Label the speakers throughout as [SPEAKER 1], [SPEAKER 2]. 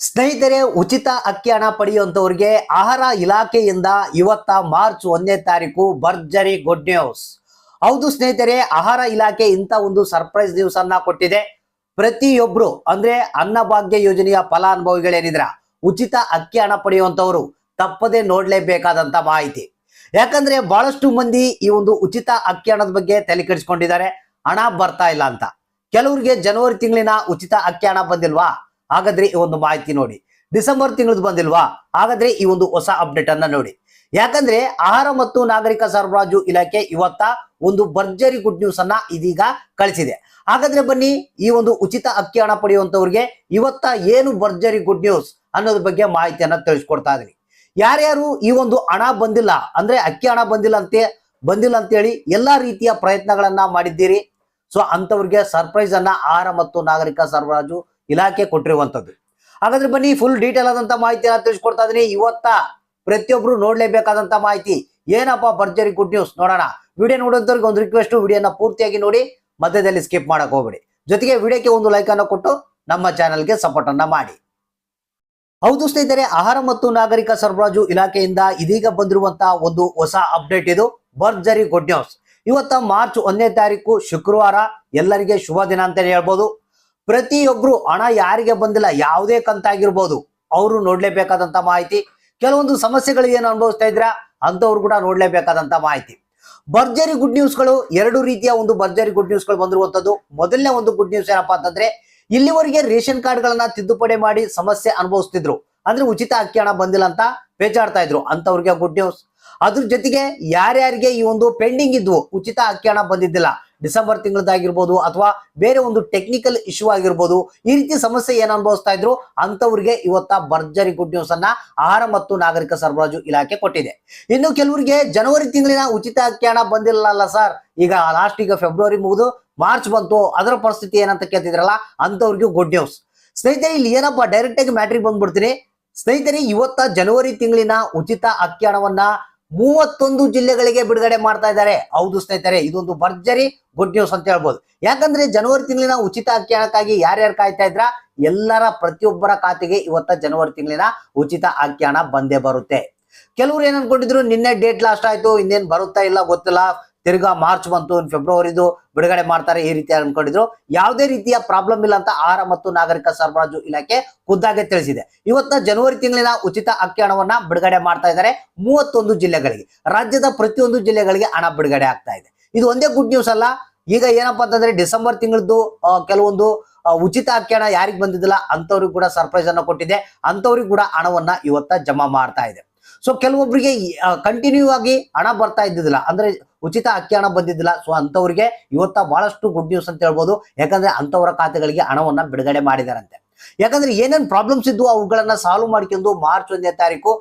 [SPEAKER 1] ಸ್ನೇಹಿತರೆ, ಉಚಿತ ಅಕ್ಕಿ ಹಣ ಪಡೆಯುವಂತವ್ರಿಗೆ ಆಹಾರ ಇಲಾಖೆಯಿಂದ ಇವತ್ತ ಮಾರ್ಚ್ ಒಂದನೇ ತಾರೀಕು ಭರ್ಜರಿ ಗುಡ್ ನ್ಯೂಸ್ ಹೌದು ಸ್ನೇಹಿತರೆ, ಆಹಾರ ಇಲಾಖೆ ಇಂಥ ಒಂದು ಸರ್ಪ್ರೈಸ್ ನ್ಯೂಸ್ ಅನ್ನ ಕೊಟ್ಟಿದೆ. ಪ್ರತಿಯೊಬ್ರು, ಅಂದ್ರೆ ಅನ್ನಭಾಗ್ಯ ಯೋಜನೆಯ ಫಲಾನುಭವಿಗಳೇನಿದ್ರ, ಉಚಿತ ಅಕ್ಕಿ ಹಣ ಪಡೆಯುವಂತವರು ತಪ್ಪದೆ ನೋಡ್ಲೇಬೇಕಾದಂತ ಮಾಹಿತಿ. ಯಾಕಂದ್ರೆ ಬಹಳಷ್ಟು ಮಂದಿ ಈ ಒಂದು ಉಚಿತ ಅಕ್ಕಿ ಹಣದ ಬಗ್ಗೆ ತಲೆ ಕೆಡಿಸ್ಕೊಂಡಿದ್ದಾರೆ. ಹಣ ಬರ್ತಾ ಇಲ್ಲ ಅಂತ. ಕೆಲವರಿಗೆ ಜನವರಿ ತಿಂಗಳಿನ ಉಚಿತ ಅಕ್ಕಿ ಹಣ ಬಂದಿಲ್ವಾ? ಹಾಗಾದ್ರೆ ಈ ಒಂದು ಮಾಹಿತಿ ನೋಡಿ. ಡಿಸೆಂಬರ್ ತಿಂಗಳದ್ದು ಬಂದಿಲ್ವಾ? ಹಾಗಾದ್ರೆ ಈ ಒಂದು ಹೊಸ ಅಪ್ಡೇಟ್ ಅನ್ನ ನೋಡಿ. ಯಾಕಂದ್ರೆ ಆಹಾರ ಮತ್ತು ನಾಗರಿಕ ಸರಬರಾಜು ಇಲಾಖೆ ಇವತ್ತ ಒಂದು ಭರ್ಜರಿ ಗುಡ್ ನ್ಯೂಸ್ ಅನ್ನ ಇದೀಗ ಕಳಿಸಿದೆ. ಹಾಗಾದ್ರೆ ಬನ್ನಿ ಈ ಒಂದು ಉಚಿತ ಅಕ್ಕಿ ಹಣ ಪಡೆಯುವಂತವ್ರಿಗೆ ಇವತ್ತ ಏನು ಭರ್ಜರಿ ಗುಡ್ ನ್ಯೂಸ್ ಅನ್ನೋದ್ರ ಬಗ್ಗೆ ಮಾಹಿತಿಯನ್ನ ತಿಳಿಸ್ಕೊಡ್ತಾ ಇದೀನಿ ಯಾರ್ಯಾರು ಈ ಒಂದು ಹಣ ಬಂದಿಲ್ಲ, ಅಂದ್ರೆ ಅಕ್ಕಿ ಹಣ ಬಂದಿಲ್ಲ ಅಂತೆ, ಬಂದಿಲ್ಲ ಅಂತೇಳಿ ಎಲ್ಲಾ ರೀತಿಯ ಪ್ರಯತ್ನಗಳನ್ನ ಮಾಡಿದ್ದೀರಿ. ಸೊ ಅಂತವ್ರಿಗೆ ಸರ್ಪ್ರೈಸ್ ಅನ್ನ ಆಹಾರ ಮತ್ತು ನಾಗರಿಕ ಸರಬರಾಜು ಇಲಾಖೆ ಕೊಟ್ಟಿರುವಂಥದ್ದು. ಹಾಗಾದ್ರೆ ಬನ್ನಿ ಫುಲ್ ಡೀಟೇಲ್ ಆದಂತ ಮಾಹಿತಿಯನ್ನ ತಿಳಿಸ್ಕೊಡ್ತಾ ಇದೀನಿ. ಇವತ್ತ ಪ್ರತಿಯೊಬ್ರು ನೋಡ್ಲೇಬೇಕಾದಂತ ಮಾಹಿತಿ ಏನಪ್ಪ ಭರ್ಜರಿ ಗುಡ್ ನ್ಯೂಸ್ ನೋಡೋಣ. ವಿಡಿಯೋ ನೋಡೋದವ್ರಿಗೆ ಒಂದು ರಿಕ್ವೆಸ್ಟ್ ವಿಡಿಯೋನ ಪೂರ್ತಿಯಾಗಿ ನೋಡಿ, ಮಧ್ಯದಲ್ಲಿ ಸ್ಕಿಪ್ ಮಾಡಕ್ ಹೋಗ್ಬೇಡಿ. ಜೊತೆಗೆ ವಿಡಿಯೋಕ್ಕೆ ಒಂದು ಲೈಕ್ ಅನ್ನು ಕೊಟ್ಟು ನಮ್ಮ ಚಾನೆಲ್ಗೆ ಸಪೋರ್ಟ್ ಅನ್ನ ಮಾಡಿ. ಹೌದು ಸ್ನೇಹಿತರೆ, ಆಹಾರ ಮತ್ತು ನಾಗರಿಕ ಸರಬರಾಜು ಇಲಾಖೆಯಿಂದ ಇದೀಗ ಬಂದಿರುವಂತಹ ಒಂದು ಹೊಸ ಅಪ್ಡೇಟ್ ಇದು, ಭರ್ಜರಿ ಗುಡ್ ನ್ಯೂಸ್ ಇವತ್ತ ಮಾರ್ಚ್ ಒಂದನೇ ತಾರೀಕು, ಶುಕ್ರವಾರ, ಎಲ್ಲರಿಗೆ ಶುಭ ದಿನ ಅಂತಾನೆ ಹೇಳ್ಬೋದು. ಪ್ರತಿಯೊಬ್ರು ಹಣ ಯಾರಿಗೆ ಬಂದಿಲ್ಲ, ಯಾವುದೇ ಕಂತಾಗಿರ್ಬೋದು, ಅವರು ನೋಡ್ಲೇಬೇಕಾದಂತ ಮಾಹಿತಿ. ಕೆಲವೊಂದು ಸಮಸ್ಯೆಗಳು ಏನು ಅನುಭವಿಸ್ತಾ ಇದ್ರ ಅಂತವ್ರು ಕೂಡ ನೋಡ್ಲೇಬೇಕಾದಂತ ಮಾಹಿತಿ. ಭರ್ಜರಿ ಗುಡ್ ನ್ಯೂಸ್ಗಳು ಎರಡು ರೀತಿಯ ಒಂದು ಭರ್ಜರಿ ಗುಡ್ ನ್ಯೂಸ್ಗಳು ಬಂದಿರುವಂತದ್ದು ಮೊದಲನೇ ಒಂದು ಗುಡ್ ನ್ಯೂಸ್ ಏನಪ್ಪಾ ಅಂತಂದ್ರೆ, ಇಲ್ಲಿವರೆಗೆ ರೇಷನ್ ಕಾರ್ಡ್ಗಳನ್ನ ತಿದ್ದುಪಡಿ ಮಾಡಿ ಸಮಸ್ಯೆ ಅನುಭವಿಸ್ತಿದ್ರು. ಅಂದ್ರೆ ಉಚಿತ ಅಕ್ಕಿ ಹಣ ಬಂದಿಲ್ಲ ಅಂತ ಬೇಜಾಡ್ತಾ ಇದ್ರು ಅಂತವ್ರಿಗೆ ಗುಡ್ ನ್ಯೂಸ್ ಅದ್ರ ಜೊತೆಗೆ ಯಾರ್ಯಾರಿಗೆ ಈ ಒಂದು ಪೆಂಡಿಂಗ್ ಇದ್ವು, ಉಚಿತ ಅಕ್ಕಿ ಹಣ ಬಂದಿದ್ದಿಲ್ಲ ಡಿಸೆಂಬರ್ ತಿಂಗಳದಾಗಿರ್ಬೋದು ಅಥವಾ ಬೇರೆ ಒಂದು ಟೆಕ್ನಿಕಲ್ ಇಶ್ಯೂ ಆಗಿರ್ಬೋದು, ಈ ರೀತಿ ಸಮಸ್ಯೆ ಏನು ಅನುಭವಿಸ್ತಾ ಇದ್ರು ಅಂತವ್ರಿಗೆ ಇವತ್ತ ಭರ್ಜರಿ ಗುಡ್ ನ್ಯೂಸ್ ಅನ್ನ ಆಹಾರ ಮತ್ತು ನಾಗರಿಕ ಸರಬರಾಜು ಇಲಾಖೆ ಕೊಟ್ಟಿದೆ. ಇನ್ನು ಕೆಲವರಿಗೆ ಜನವರಿ ತಿಂಗಳಿನ ಉಚಿತ ಅಕ್ಕಿ ಬಂದಿಲ್ಲ ಅಲ್ಲ ಸರ್ ಈಗ ಲಾಸ್ಟ್ ಈಗ ಫೆಬ್ರವರಿ ಮುಗಿದು ಮಾರ್ಚ್ ಬಂತು, ಅದರ ಪರಿಸ್ಥಿತಿ ಏನಂತ ಕೇಳ್ತಿದ್ರಲ್ಲ ಅಂತವ್ರಿಗೆ ಗುಡ್ ನ್ಯೂಸ್ ಸ್ನೇಹಿತರೆ, ಇಲ್ಲಿ ಏನಪ್ಪ ಡೈರೆಕ್ಟ್ ಆಗಿ ಮ್ಯಾಟ್ರಿಗೆ ಬಂದ್ಬಿಡ್ತೀನಿ. ಸ್ನೇಹಿತರೆ, ಇವತ್ತ ಜನವರಿ ತಿಂಗಳಿನ ಉಚಿತ ಅಕ್ಕಿ ಮೂವತ್ತೊಂದು ಜಿಲ್ಲೆಗಳಿಗೆ ಬಿಡುಗಡೆ ಮಾಡ್ತಾ ಇದ್ದಾರೆ. ಹೌದು ಸ್ನೇಹಿತರೆ, ಇದೊಂದು ಭರ್ಜರಿ ಗುಡ್ ನ್ಯೂಸ್ ಅಂತ ಹೇಳ್ಬೋದು. ಯಾಕಂದ್ರೆ ಜನವರಿ ತಿಂಗಳಿನ ಉಚಿತ ಅಕ್ಕಿ ಹಣಕ್ಕಾಗಿ ಯಾರ್ಯಾರು ಕಾಯ್ತಾ ಇದ್ರ? ಎಲ್ಲರ ಪ್ರತಿಯೊಬ್ಬರ ಖಾತೆಗೆ ಇವತ್ತ ಜನವರಿ ತಿಂಗಳಿನ ಉಚಿತ ಅಕ್ಕಿ ಬಂದೇ ಬರುತ್ತೆ. ಕೆಲವರು ಏನ್ ಅನ್ಕೊಂಡಿದ್ರು, ನಿನ್ನೆ ಡೇಟ್ ಲಾಸ್ಟ್ ಆಯ್ತು, ಇನ್ನೇನ್ ಬರುತ್ತಾ ಇಲ್ಲ ಗೊತ್ತಿಲ್ಲ. ತಿರ್ಗಾ ಮಾರ್ಚ್ ಬಂತು ಫೆಬ್ರವರಿದು ಬಿಡುಗಡೆ ಮಾಡ್ತಾರೆ ಈ ರೀತಿ ಅನ್ಕೊಂಡಿದ್ರು. ಯಾವುದೇ ರೀತಿಯ ಪ್ರಾಬ್ಲಮ್ ಇಲ್ಲ ಅಂತ ಆಹಾರ ಮತ್ತು ನಾಗರಿಕ ಸರಬರಾಜು ಇಲಾಖೆ ಖುದ್ದಾಗೆ ತಿಳಿಸಿದೆ. ಇವತ್ತ ಜನವರಿ ತಿಂಗಳಿನ ಉಚಿತ ಅಕ್ಕಿ ಹಣವನ್ನ ಬಿಡುಗಡೆ ಮಾಡ್ತಾ ಇದ್ದಾರೆ ಮೂವತ್ತೊಂದು ಜಿಲ್ಲೆಗಳಿಗೆ. ರಾಜ್ಯದ ಪ್ರತಿಯೊಂದು ಜಿಲ್ಲೆಗಳಿಗೆ ಹಣ ಬಿಡುಗಡೆ ಆಗ್ತಾ ಇದೆ. ಇದು ಒಂದೇ ಗುಡ್ ನ್ಯೂಸ್ ಅಲ್ಲ. ಈಗ ಏನಪ್ಪಾ ಅಂತಂದ್ರೆ ಡಿಸೆಂಬರ್ ತಿಂಗಳದ್ದು ಕೆಲವೊಂದು ಉಚಿತ ಅಕ್ಕಿ ಹಣ ಯಾರಿಗೆ ಬಂದಿದ್ದಿಲ್ಲ ಅಂತವ್ರಿಗೂ ಕೂಡ ಸರ್ಪ್ರೈಸ್ ಅನ್ನ ಕೊಟ್ಟಿದೆ. ಅಂತವ್ರಿಗೂ ಕೂಡ ಹಣವನ್ನ ಇವತ್ತ ಜಮಾ ಮಾಡ್ತಾ ಇದೆ. ಸೊ ಕೆಲವೊಬ್ಬರಿಗೆ ಕಂಟಿನ್ಯೂ ಆಗಿ ಹಣ ಬರ್ತಾ ಇದ್ದಿದ್ದಿಲ್ಲ. ಅಂದ್ರೆ ಉಚಿತ ಅಕ್ಕಿ ಹಣ ಬಂದಿದ್ದಿಲ್ಲ. ಸೊ ಅಂತವ್ರಿಗೆ ಇವತ್ತ ಬಹಳಷ್ಟು ಗುಡ್ ನ್ಯೂಸ್ ಅಂತ ಹೇಳ್ಬೋದು. ಯಾಕಂದ್ರೆ ಅಂತವರ ಖಾತೆಗಳಿಗೆ ಹಣವನ್ನ ಬಿಡುಗಡೆ ಮಾಡಿದಾರಂತೆ. ಯಾಕಂದ್ರೆ ಏನೇನ್ ಪ್ರಾಬ್ಲಮ್ಸ್ ಇದ್ವು ಅವುಗಳನ್ನ ಸಾಲ್ವ್ ಮಾಡ್ಕೊಂಡು ಮಾರ್ಚ್ ಒಂದನೇ ತಾರೀಕು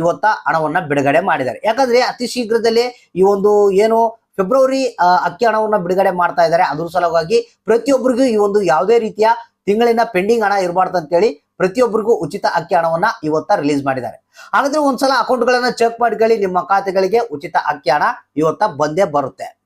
[SPEAKER 1] ಇವತ್ತ ಹಣವನ್ನ ಬಿಡುಗಡೆ ಮಾಡಿದ್ದಾರೆ. ಯಾಕಂದ್ರೆ ಅತಿ ಶೀಘ್ರದಲ್ಲೇ ಈ ಒಂದು ಏನು ಫೆಬ್ರವರಿ ಅಕ್ಕಿ ಹಣವನ್ನ ಬಿಡುಗಡೆ ಮಾಡ್ತಾ ಇದ್ದಾರೆ. ಅದ್ರ ಸಲುವಾಗಿ ಪ್ರತಿಯೊಬ್ಬರಿಗೂ ಈ ಒಂದು ಯಾವುದೇ ರೀತಿಯ ತಿಂಗಳಿನ ಪೆಂಡಿಂಗ್ ಹಣ ಇರಬಾರ್ದು ಅಂತೇಳಿ ಪ್ರತಿಯೊಬ್ಬರಿಗೂ ಉಚಿತ ಅಕ್ಕಿ ಹಣವನ್ನ ಇವತ್ತ ರಿಲೀಸ್ ಮಾಡಿದ್ದಾರೆ. ಹಾಗಾದ್ರೆ ಒಂದ್ಸಲ ಅಕೌಂಟ್ಗಳನ್ನ ಚೆಕ್ ಮಾಡ್ಕೊಳ್ಳಿ ನಿಮ್ಮ ಖಾತೆಗಳಿಗೆ ಉಚಿತ ಅಕ್ಕಿ ಹಣ ಇವತ್ತ ಬಂದೇ ಬರುತ್ತೆ.